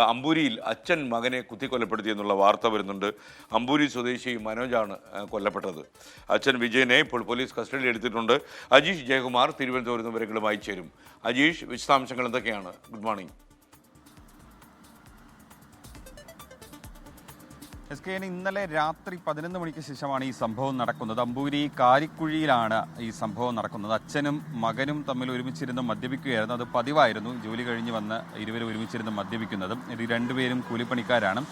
അമ്പൂരിയിൽ അച്ഛൻ മകനെ കുത്തിക്കൊലപ്പെടുത്തി എന്നുള്ള വാർത്ത വരുന്നുണ്ട്. അമ്പൂരി സ്വദേശി മനോജാണ് കൊല്ലപ്പെട്ടത്. അച്ഛൻ വിജയനെ ഇപ്പോൾ പോലീസ് കസ്റ്റഡിയിൽ എടുത്തിട്ടുണ്ട്. അജീഷ് ജയകുമാർ തിരുവനന്തപുരത്ത് വിവരങ്ങളുമായി ചേരും. അജീഷ് വിശദാംശങ്ങൾ എന്തൊക്കെയാണ്? Good morning. എസ് കെ ഇന്നലെ രാത്രി പതിനൊന്ന് മണിക്ക് ശേഷമാണ് ഈ സംഭവം നടക്കുന്നത്. അമ്പൂരി കാരിക്കുഴിയിലാണ് ഈ സംഭവം നടക്കുന്നത്. അച്ഛനും മകനും തമ്മിൽ ഒരുമിച്ചിരുന്ന് മദ്യപിക്കുകയായിരുന്നു. അത് പതിവായിരുന്നു. ജോലി കഴിഞ്ഞ് വന്ന് ഇരുവരും ഒരുമിച്ചിരുന്ന് മദ്യപിക്കുന്നതും ഇത് രണ്ടുപേരും കൂലിപ്പണിക്കാരാണ്.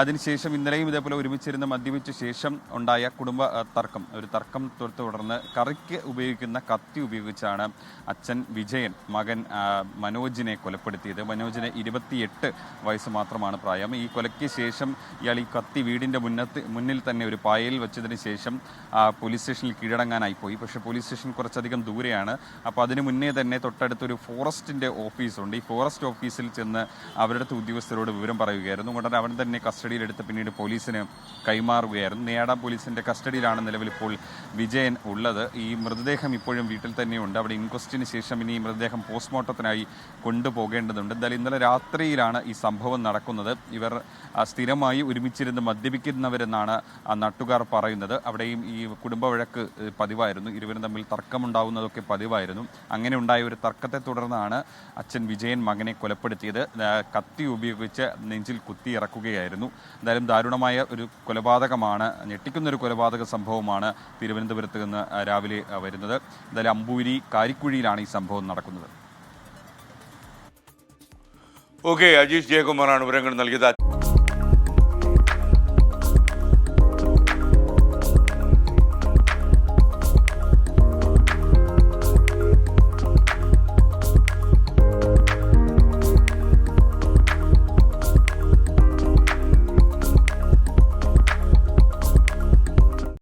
അതിനുശേഷം ഇന്നലെയും ഇതേപോലെ ഒരുമിച്ചിരുന്ന് മദ്യപിച്ച ശേഷം ഉണ്ടായ കുടുംബ തർക്കം. ഒരു തർക്കം തുടർന്ന് കറിക്ക് ഉപയോഗിക്കുന്ന കത്തി ഉപയോഗിച്ചാണ് അച്ഛൻ വിജയൻ മകൻ മനോജിനെ കൊലപ്പെടുത്തിയത്. മനോജിന് ഇരുപത്തിയെട്ട് വയസ്സ് മാത്രമാണ് പ്രായം. ഈ കൊലയ്ക്ക് ശേഷം ഇയാൾ ഈ കത്തി വീടിന്റെ മുന്നത്ത് മുന്നിൽ തന്നെ ഒരു പായയിൽ വെച്ചതിന് ശേഷം പോലീസ് സ്റ്റേഷനിൽ കീഴടങ്ങാനായി പോയി. പക്ഷേ പോലീസ് സ്റ്റേഷൻ കുറച്ചധികം ദൂരെയാണ്. അപ്പോൾ അതിന് മുന്നേ തന്നെ തൊട്ടടുത്തൊരു ഫോറസ്റ്റിന്റെ ഓഫീസുണ്ട്. ഈ ഫോറസ്റ്റ് ഓഫീസിൽ ചെന്ന് അവരുടെ ഉദ്യോഗസ്ഥരോട് വിവരം പറയുകയായിരുന്നു. ഉടനെ അവൻ തന്നെ കസ്റ്റഡിയിലെടുത്ത് പിന്നീട് പോലീസിന് കൈമാറുകയായിരുന്നു. നേടാം പോലീസിന്റെ കസ്റ്റഡിയിലാണ് നിലവിൽ ഇപ്പോൾ വിജയൻ ഉള്ളത്. ഈ മൃതദേഹം ഇപ്പോഴും വീട്ടിൽ തന്നെയുണ്ട്. അവിടെ ഇൻക്വസ്റ്റിന് ശേഷം ഇനി ഈ മൃതദേഹം പോസ്റ്റ്മോർട്ടത്തിനായി കൊണ്ടുപോകേണ്ടതുണ്ട്. എന്തായാലും ഇന്നലെ രാത്രിയിലാണ് ഈ സംഭവം നടക്കുന്നത്. ഇവർ സ്ഥിരമായി ഒരുമിച്ചിരുന്ന് മദ്യപിക്കുന്നവരെന്നാണ് നാട്ടുകാർ പറയുന്നത്. അവിടെയും ഈ കുടുംബ വഴക്ക് പതിവായിരുന്നു. ഇരുവരും തമ്മിൽ തർക്കമുണ്ടാവുന്നതൊക്കെ പതിവായിരുന്നു. അങ്ങനെ ഉണ്ടായ ഒരു തർക്കത്തെ തുടർന്നാണ് അച്ഛൻ വിജയൻ മകനെ കൊലപ്പെടുത്തിയത്. കത്തി ഉപയോഗിച്ച് നെഞ്ചിൽ കുത്തി ഇറക്കുകയായിരുന്നു എന്തായാലും ദാരുണമായ ഒരു കൊലപാതകമാണ് ഞെട്ടിക്കുന്ന ഒരു കൊലപാതക സംഭവമാണ് തിരുവനന്തപുരത്ത് നിന്ന് രാവിലെ വരുന്നത്. എന്തായാലും അമ്പൂരി കാരിക്കുഴിയിലാണ് ഈ സംഭവം നടക്കുന്നത്. ഓക്കെ അജീഷ് ജയകുമാറാണ് വിവരങ്ങൾ നൽകിയത്.